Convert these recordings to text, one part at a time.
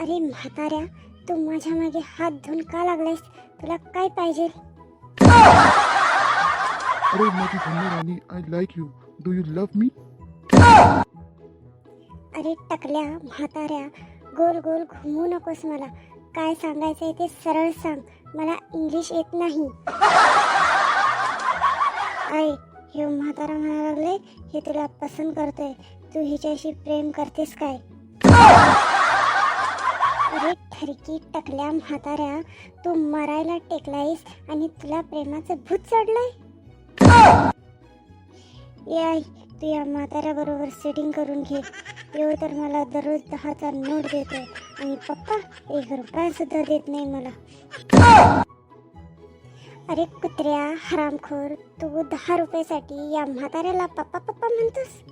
अरे म्हाताऱ्या तू माझ्या मागे हात धुवून का लागलायस? तुला काय पाहिजे? अरे माझी धन्य राणी I like you do you love me अरे टकल्या म्हाताऱ्या गोल गोल घुमू नकोस मला. काय सांगायचंय ते सरळ सांग. मला इंग्लिश येत नाही. आय हे म्हातारा म्हणायला लागले हे तुला पसंत करतोय. तू हिच्याशी प्रेम करतेस काय? अरे टकल्या म्हाताऱ्या तू मरायला टेकलायस आणि तुला प्रेमाचं भूत चढलंय? याय तू या म्हाताऱ्या बरोबर सेटिंग करून घे. येऊ तर मला दररोज दहाचा नोट देतो आणि पप्पा एक रुपया सुद्धा देत नाही मला. अरे कुत्र्या हरामखोर तू दहा रुपयासाठी या म्हाताऱ्याला पप्पा पप्पा म्हणतोस?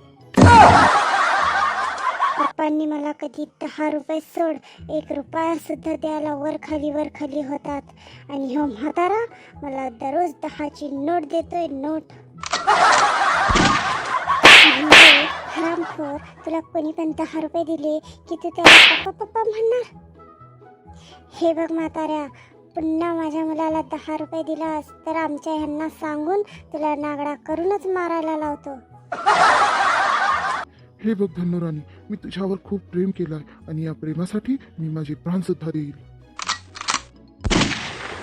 पप्पांनी मला कधी दहा रुपये सोड एक रुपया सुद्धा द्यायला वर खाली वर खाली होतात. आणि हो म्हातारा मला दररोज दहाची नोट देतोय नोट. म्हणजे हरामखोर तुला कोणी पण दहा रुपये दिले की तू त्याला पप्पा पप्पा म्हणणार? हे बघ म्हाताऱ्या पुन्हा माझ्या मुलाला दहा रुपये दिलास तर आमच्या ह्यांना सांगून तुला नागडा करूनच मारायला लावतो. हे बघ धन्य मी तुझ्यावर खूप प्रेम केलं आणि या प्रेमासाठी मी माझे प्राण सुद्धा देईल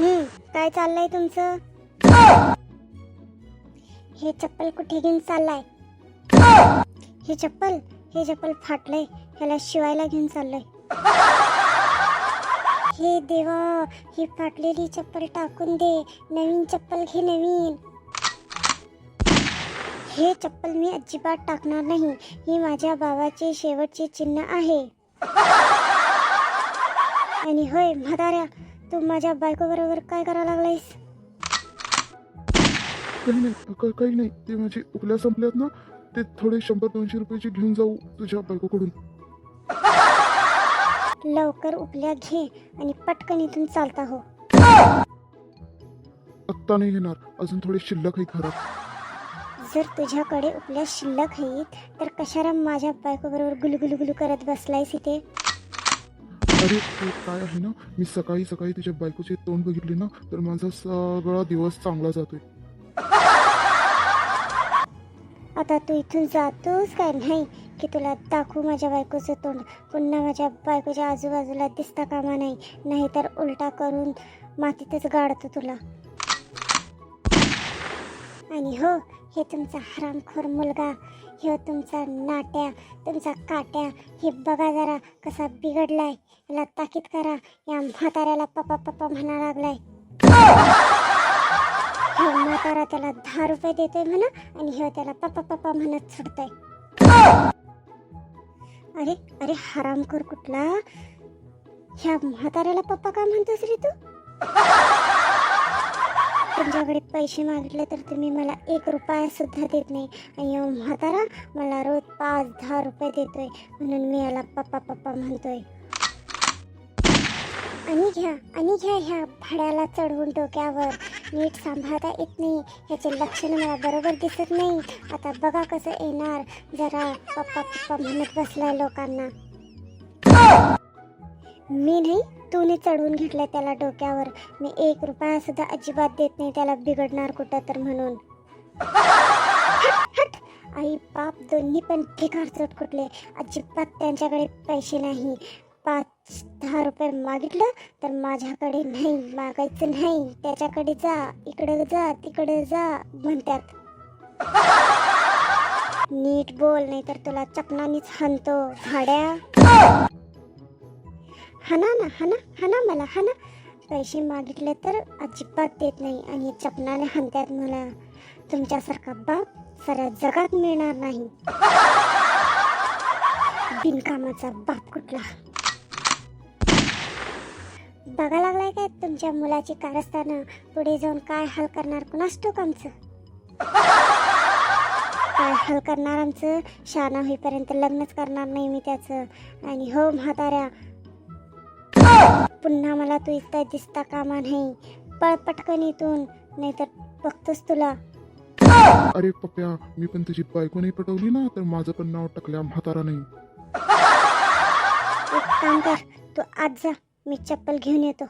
हम्म काय चाललंय तुमचं? हे चप्पल कुठे घेऊन चाललाय? हे चप्पल हे चप्पल फाटलंय ह्याला शिवायला घेऊन चाललंय. हे देवा ही फाटलेली चप्पल टाकून दे नवीन चप्पल घे नवीन. हे चप्पल मी अजिबात टाकणार नाही. ही माझ्या बाबाचे शेवटचे चिन्ह आहे. आणि होय म्हाताऱ्या तू माझ्या बायको बरोबर काय करायला लागलायस? काही नाही का- काही नाही. ते माझे उकल्या संपल्यात ना ते थोडे शंभर दोनशे रुपयाचे घेऊन जाऊ तुझ्या बायकोकडून. लवकर उपल्या घे आणि पटकन इथून चालता हो. आत्ता नाही घेणार अजून थोडे शिल्लक आहे घरात. जर तुझ्याकडे उपल्या शिल्लक आहेत तर कशाला माझ्या बायको बरोबर गुलगुलू गुलू करत बसलायस इथे? अरे ते काय आहे ना? मी सकाळी सकाळी तुझ्या बायकोचे तोंड बघितले ना तर माझा सगळा दिवस चांगला जातोय. आता तू इथून जातोस काय नाही की तुला दाखवू माझ्या बायकोचं तोंड? पुन्हा माझ्या बायकोच्या आजूबाजूला दिसता कामा नाही नाहीतर उलटा करून मातीतच गाडतो तुला. आणि हो हे तुमचा हरामखोर मुलगा हे तुमचा नाट्या तुमचा काट्या हे बघा जरा कसा बिघडलाय. याला ताकीद करा या म्हाताऱ्याला पप्पा पप्पा म्हणा लागलाय. ह्यो म्हातारा त्याला दहा रुपये देतोय म्हणा आणि ह्यो त्याला पप्पा पप्पा म्हणत सोडतोय अरे अरे हरामखोर कुठला? ह्या म्हाताऱ्याला पप्पा का म्हणतोस रे तू? तुमच्याकडे पैसे मागितले तर तुम्ही मला एक रुपयासुद्धा देत नाही. आणि म्हातारा मला रोज पाच दहा रुपये देतोय. म्हणून मी याला पप्पा पप्पा म्हणतोय. आणि घ्या आणि घ्या ह्या भाड्याला चढवून डोक्यावर. नीट सांभाळता येत नाही. ह्याचे लक्षण मला बरोबर दिसत नाही. आता बघा कसं येणार. जरा पप्पा पप्पा म्हणत बसलाय लोकांना. मी नाही तूने चढवून घेतलं त्याला डोक्यावर. मी एक रुपया सुद्धा अजिबात देत नाही त्याला बिघडणार कुठं तर म्हणून. आई बाप दोन्ही पण ठिकाण चट कुठले. अजिबात त्यांच्याकडे पैसे नाही. पाच दहा रुपये मागितलं तर माझ्याकडे नाही मागायचं नाही. त्याच्याकडे जा इकडे जा तिकडे जा म्हणतात. नीट बोल नाही तर तुला चकनानीच हाणतो भाड्या हाना ना हाना हाना मला हाना. पैसे मागितले तर अजिबात देत नाही आणि चपनाने हाणतात मला. तुमच्यासारखा बाप साऱ्या जगात मिळणार नाही. बिनकामाचा बाप कुठला? बघा लागलाय काय तुमच्या मुलाची कारस्थानं? पुढे जाऊन काय हाल करणार कुणास ठाऊक आमचं? काय हाल करणार आमचं? शाना होईपर्यंत लग्नच करणार नाही मी त्याचं. आणि हो म्हाताऱ्या पुन्हा मला तू इथं दिसता कामा नाही पळ पटकन इथून नाहीतर बघतोस तुला. अरे पप्प्या मी पण तुझी बायको नाही पटवली ना तर माझं पण नाव टकल्या म्हातारा नाही. एक काम कर तू आज जा मी चप्पल घेऊन येतो.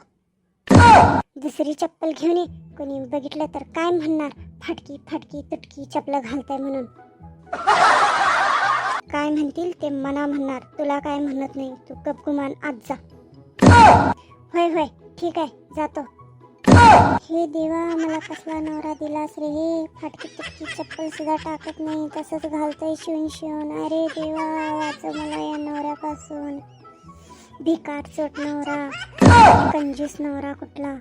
दुसरी चप्पल घेऊन ये कोणी बघितलं तर काय म्हणणार? फाटकी फाटकी तुटकी चपल घालताय म्हणून. काय म्हणतील ते मना म्हणणार तुला काय म्हणत नाही तू गपगुमान आज जा. होय होय. ठीक आहे जातो. हे देवा मला कसला नवरा दिलास रे? हे फाटकी तुटकी चप्पल सुद्धा टाकत नाही. तसंच घालतोय शिवून शिवून. अरे देवा वाचव मला या नवऱ्यापासून. भिकार चोट नवरा. कंजूस नवरा कुठला?